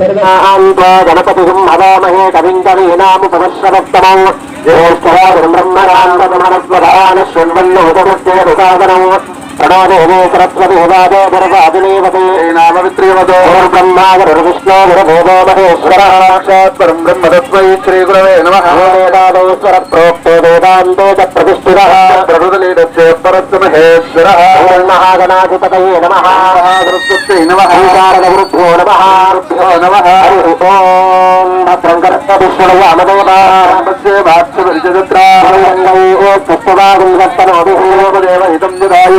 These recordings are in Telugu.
గణపతి హవామహే కవిం కవీనాముపమశ్రవత్తమౌ జ్యేష్ఠరాజం బ్రహ్మరాంబమనస్వధాన శృణ్వన్నోదమస్యేదుసాదనౌ ప్రణోదేవే సరస్వదేవాదో గర్వాదినేవతే నామ మహాగణాధిపతయే నమః. మహాసరస్వత్యై నమః. నమః. వృద్ధో నమః. హరి ఓం భద్రం కర్త విష్ణుయామదేవా పుష్పవాగుంగత్తనోదేవ హితం జదాయు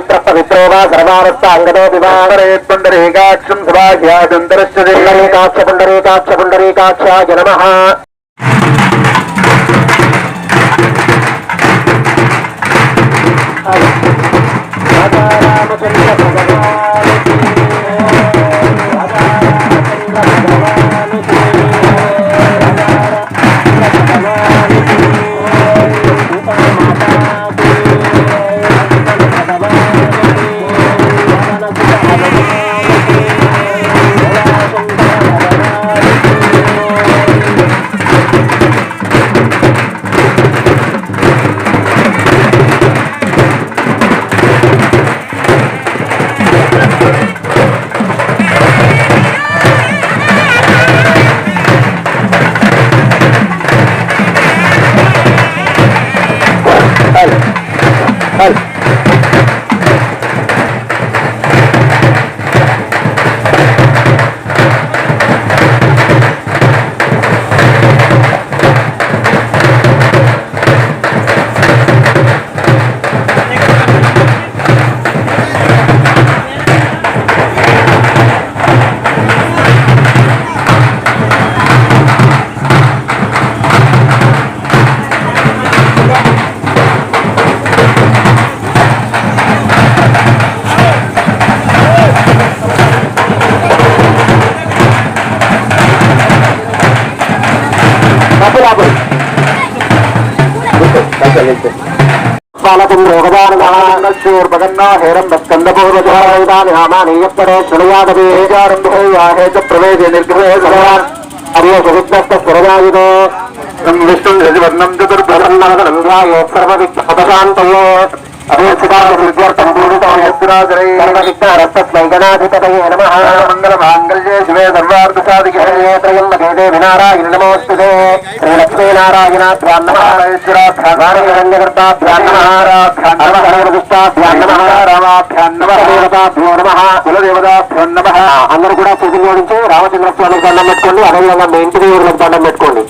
అపవిత్ర పవిత్రో వా సర్వారస్త అంగదో వివాహరే పుండరీకాక్షం సుభాగ్యాదంతరశ్చ పుండరీకాక్ష పుండరీకాక్ష పుండరీకాక్షాయ నమః. రామచంద్ర రోగదానూర్పగన్నా హేరం స్కందపూర్వదాని నామానీయపడే శృణయాదవేచారంభే చ ప్రవేశే నిర్గృహే సర్వాన్ హరే సువిఘ్నస్త స్వరదాయుధో విష్ణు రజవర్ణం చతుర్భరణాయ సర్వవిఘ్నోపశాంతయే అభేక్షితార్థం పూరితమయస్సురాజరైగణాధిపతయే నమ మంగళ మాంగళ్యే శివే సర్వార్థ సాధికే త్రయంబకే దేవి నారాయణ నమోస్తుతే శ్రీ లక్ష్మీ నారాయణాభ్యాం నమ హిరణ్యకర్తాభ్యాం నమ కులదేవతాభ్యో నమ అందరూ కూడా చేతులు జోడించి రామచంద్రస్వామికి దండం పెట్టుకోండి అదేవిధంగా మీ ఇంటి దేవుళ్ళకి దండం పెట్టుకోండి.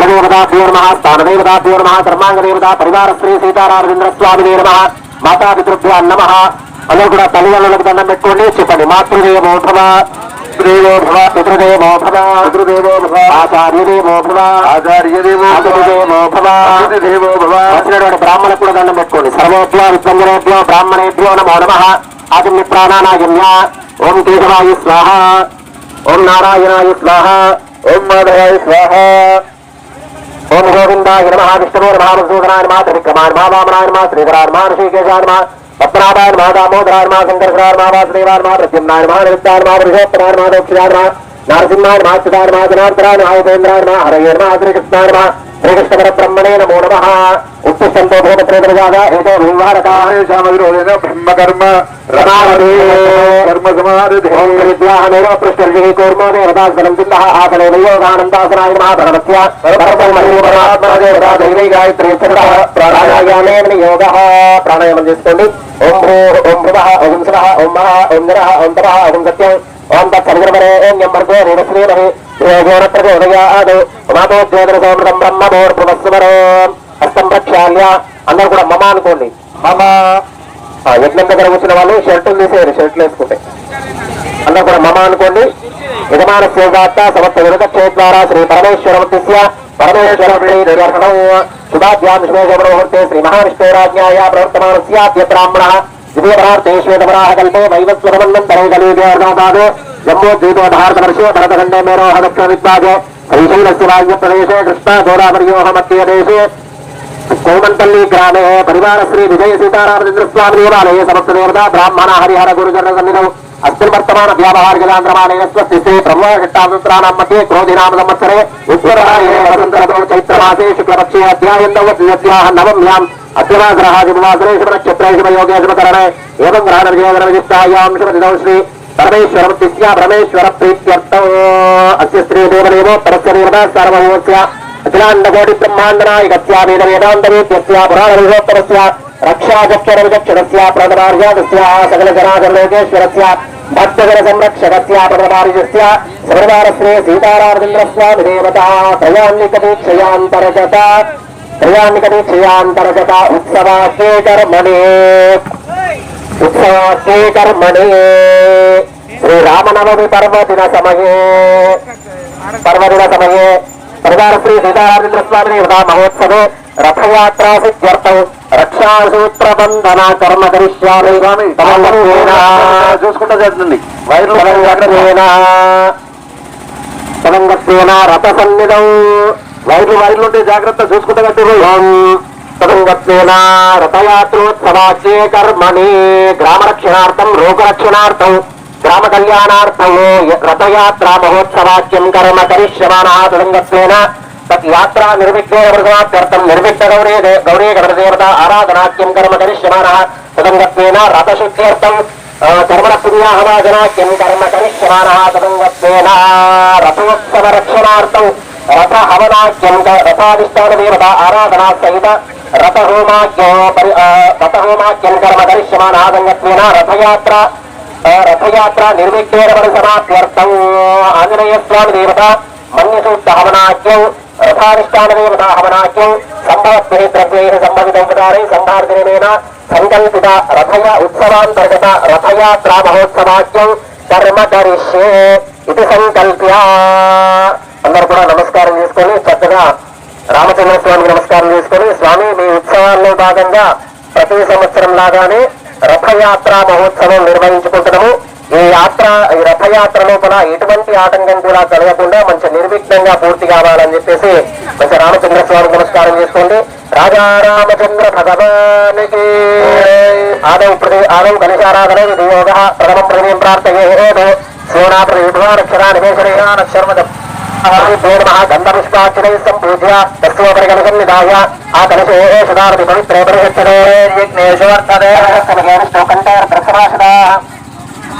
కులదేవతాభ్యో నమ స్థానదేవతాభ్యో నమ ధర్మాంగదేవత పరివార శ్రీ సీతారామచంద్ర స్వామినే నమ మాతాపితృభ్యా నమ అందరూ కూడా తల్లిదండ్రులకు దండం పెట్టుకోండి చెప్పండి మాతృదేవో భవ పితృదేవో భవ పితృదేవో భవ పితృదేవో భవ ఆచార్యదేవో భవ ఆచార్యదేవో అతిథిదేవో భవ అతిథిదేవో భవ వచ్చినటువంటి బ్రాహ్మణులకు కూడా దండం పెట్టుకోండి సర్వేభ్యో విద్వంజనేభ్యో బ్రాహ్మణేభ్యో నమో నమ ఆదిమ్య ప్రాణానాయన్య ఓం కేశవాయ స్వాహ. ఓం నారాయణాయ స్వాహ. ఓం మాధవాయ స్వాహ. ఓం గోవిందాయ నమ విష్ణువే నమ మధుసూదనాయ నమ త్రివిక్రమాయ నమ వామనాయ నమ శ్రీధరాయ నమ ఋషికేశాయ నమ పద్మనాభాయ నమ దామోదరాయ నమ శంకరకరాయ నమ వాసుదేవాయ నమ ప్రద్యుమ్నాయ నమ నిరుద్ధాయ నమ పురుషోత్తమాయ నమ దక్షిణాయ నమ నరసింహాయ నమ అచ్యుతాయ నమ జనార్దనాయ నమ ఉపేంద్రాయ నమ హరయే నమ శ్రీకృష్ణాయ నమ శ్రీకృష్ణ పరబ్రహ్మణే నమో నమ. బ్రహ్మకర్మ రమావతి. కర్మ సమారధి ఓం విద్యాహమేవ పృష్టర్జి కూర్మో దేవతాసనం చిందః ఆసనే వయోగానందాసనాయ నమః భగవత్య పరబ్రహ్మణి పరమాత్మా దేవతా దైవై గాయత్రి చతురః ప్రాణాయామే యోగః ప్రాణాయామం చేసుకోండి ఓం భూ ఓం భువః ఓం శివః ఓం మహ ఓం నిరః ఓం తపః ఓం సత్యం ఓం తత్సవితుర్వరే ఓం యమ్మర్గో రేణశ్రీమహి యోగోన ప్రచోదయాదు ఉమాతోజ్యోతిర సోమృతం బ్రహ్మభోర్భువస్వరో అందరు కూడా మమ అనుకోండి. మమ. యజ్ఞం దగ్గర వచ్చిన వాళ్ళు షర్టులు తీసేయారు షర్ట్లు వేసుకుంటే. అందరు కూడా మమ అనుకోండి. యజమాన సేవార్త సమస్త విరుద్ధ క్షేత్రార శ్రీ పరమేశ్వరం పరమేశ్వర పరమేశ్వరం శుభాభ్యాం విశ్వేశ్వరముహూర్తే శ్రీ మహావిష్ణురాజ్ఞాయ ప్రవర్తమానస్యాద్య బ్రాహ్మణ ద్వితీయపరార్తే శ్వేతపరాహ కల్పే వైవస్వరమన్నం తరే కలియుగోర్ణోపాదే జమ్మూ ద్వీపోధారతవర్షే భరతఖండే మేరోహ దక్షిణ విద్వాజే శ్రీశైలస్య రాజ్యప్రదేశే కృష్ణ గోదావరియోహ మధ్యదేశే కోమంతల్లి గ్రామే పరివార శ్రీ విజయ సీతారామచంద్ర స్వామి దేవాలయ సమస్త దేవత బ్రాహ్మణ హరిహర గురుజన సన్నిధం అస్మిన్ వర్తమాన వ్యావహారికదాంధ్రమాలయ స్వస్తి శ్రీ బ్రహ్మఘట్టాసూత్రాణం మధ్య క్రోధినామ సంవత్సరే ఉత్తరాయణే చైత్రమాసే శుక్లపక్షే అధ్యాయం నవద్యాహ నవమ్యాం అద్యవాసరः శుభవాసరే శుభనక్షత్రే శుభయోగే ఏం గ్రహణ విజయోగర విశిష్టాయాం శుభదిదౌ శ్రీ పరమేశ్వరమూర్తిస్య పరమేశ్వర ప్రీత్యర్థం అస్య స్త్రీ దేవదేవో పరస్య దేవత సర్వభూస్య అఖిలాండకోటి బ్రహ్మాండనాయకస్య వేద వేదాంతవేద్యస్య పురాణవిభోత్తరస్య రక్షాచక్షర విచక్షణస్య ప్రణమార్యాదస్య సకల జనాగరలోకేశ్వరస్య భక్తజన సంరక్షకస్య ప్రణమార్యస్య సర్వారశ్రీ సీతారామచంద్ర స్వామి దేవత త్రయాన్నిక దీక్షయాంతరగత ఉత్సవాకే కర్మణే ఉత్సవాకే కర్మణే శ్రీరామనవమి పర్వదిన సమయే పర్వదిన సమయే సర్దార్ శ్రీ సీతారామచంద్ర స్వామి దేవతా మహోత్సవే రథయాత్రా సిద్ధ్యర్థం రక్షాసూత్ర బంధన కర్మ కరిష్యామి చూసుకుంటా చేస్తుంది. తదంగత్వేన తదంగత్వేన రథ సన్నిధం వైర్లు వైర్లు ఉంటే జాగ్రత్త చూసుకుంటా తదంగత్వేన రథయాత్రోత్సవాచ్యే కర్మణి. గ్రామరక్షణార్థం లోకరక్షణార్థం. గ్రామ కళ్యాణార్థం రథయాత్రా మహోత్సవాచ్యం కర్మ కరిష్యమాణ తదంగత్వేన తత్ యాత్రా నిర్విఘ్నేన ప్రసమాప్త్యర్థం నిర్విఘ్న గౌరీ గౌరీ గణదేవత ఆరాధనాఖ్యం కర్మ కరిష్యమాణ తదంగత్వేన రథశుద్ధ్యర్థం కర్మణ పుణ్యాహవాజనాఖ్యం కర్మ కరిష్యమాణ తదంగత్వేన రథోత్సవ రక్షణార్థం రథ హవనాఖ్యం రథాధిష్టాన దేవత ఆరాధనా సహిత రథ హోమాఖ్యం రథ హోమాఖ్యం కర్మ కరిష్యమాణ ఆదంగత్వేన రథయాత్ర రథయాత్ర నిర్విఘ్నేన సమాప్త్యర్థం ఆంజనేయ స్వామి దేవత మన్యసూక్త హవనాఖ్యం రథాధిష్టాన దేవత హవనాఖ్యం సంభవత్వే ద్రవ్యై సంభవిత సంభార్జనేన సంకల్పిత రథయ ఉత్సవాంతర్గత రథయాత్రా మహోత్సవాఖ్యం కర్మ కరిష్యే ఇది సంకల్ప్య. అందరూ కూడా నమస్కారం చేసుకొని చక్కగా రామచంద్ర స్వామికి నమస్కారం చేసుకొని స్వామి మీ ఉత్సవాల్లో భాగంగా ప్రతి సంవత్సరం లాగానే రథయాత్ర మహోత్సవం నిర్వహించుకుంటున్నాము. ఈ యాత్ర ఈ రథయాత్ర లోపల ఎటువంటి ఆటంకం కూడా కలగకుండా మంచి నిర్విఘ్నంగా పూర్తి కావాలని చెప్పేసి మంచి రామచంద్ర స్వామి నమస్కారం చేసుకోండి. రాజా రామచంద్ర భగవానికి ఆదౌ ప్రతి ఆదౌ గణేశారాధన ఇది యోగ ప్రథమం ప్రవీం ప్రార్థయేదు సోనా ప్రతిభానక్షరా నివేశరేణాక్షర్మద నమః గంధపుష్పార్చనై సంపూజ్య తస్యోపరి గణకం నిదాయ. ఆ కలశే సదారతి పవిత్రే పరిగచ్చతే విఘ్నేశ్వర్తదే కంఠేర్ ప్రసరాశదా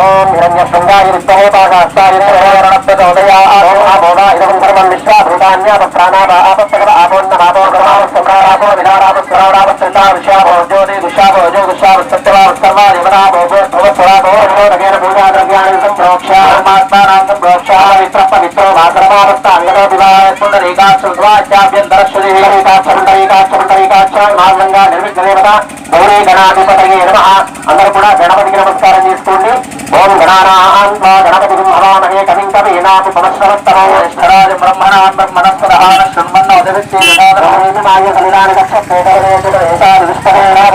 ఓం హిరణ్య గౌరీ గణాధిపతి పాకాస్తాయ రణప్రదోదయా ఆమోదా ఇదం ధర్మం విశ్వాభూతాన్యాప ప్రాణాప ఆపత్తగత ఆపోన్న మాపో గ్రహావ సంప్రారాపో విధారాప స్వరారాప శ్రద్ధా విషాపో జ్యోతి దుషాపో జో దుషాప సత్యవా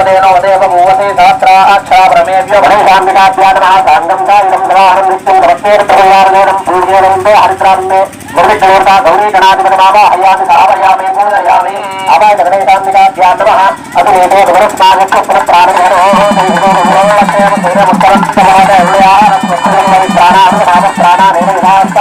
సర్వా యువరాపో భవస్వరాపో నగేన పూజా ద్రవ్యాన్ని సంప్రోక్ష పరమాత్మానాం సంప్రోక్ష మిత్ర పవిత్రో వాసరమావస్థ అంగదో వివాహ పుండరీకాక్షం స్వాచ్యాభ్యంతర శ్రీ రీకాక్షం పుండరీకాక్షం పుండరీకాక్షం మార్గంగా నిర్విఘ్న దేవత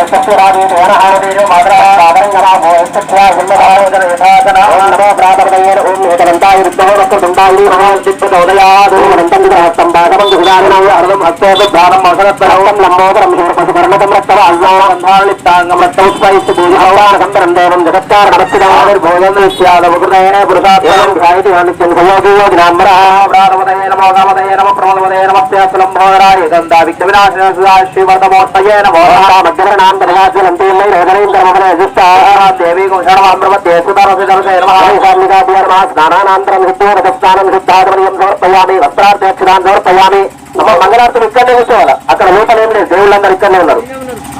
यशस्वी राजेश मात्र साधन नमः यशस्वा गुणभारोदन यथादना శ్రీనారాయణ ఓం మేకదంతాయ విద్మహో వక్రదంతాయ మహాజిత్పదోదయాదోమనంతం గ్రహస్తం భాగవం గురుదారణాయ అరుణం హస్తేత దానం మసరత్వం లంబోదరం హిమపశుపర్ణతం రక్తవ అల్లాంధాళిత్తాంగం రక్తౌత్పయిస్తు భూజహవానసంతరం దేవం జగత్కారణమస్తిదానిర్భోజం నిత్యాదవృదయన పురుషాత్మనం ధ్యాయతి హనిత్యం సయోగియో జ్ఞామర ప్రాణవదయ నమో కామదయ నమ ప్రమలవదయ నమ ప్యాసలంభోదరాయ గంధా విఘ్నవినాశన సుధా దేవీ గుంషణమామృమత్యే సుతరసు భక్తుని స్నానానంతరం ఓం రథస్నానం భోగైశ్వర్యోది భావంధ్యాయ హీరిం పరిపాదమానః నో విశ్వావైనాన్ విద్వాంతమాత్మభాగం సంపరిపాదీశ్వర మంగళీర్యం మధోల్మాగం సరే రక్షద భాగ్యమస్య రస్తాయ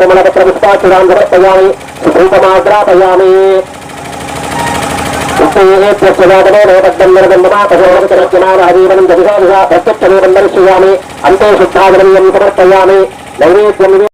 వక్రతుండాయ నమః సమర్పయామి దర్శయామి అంతే శుద్ధాగమనీయం సమర్పయామి నైవేద్యం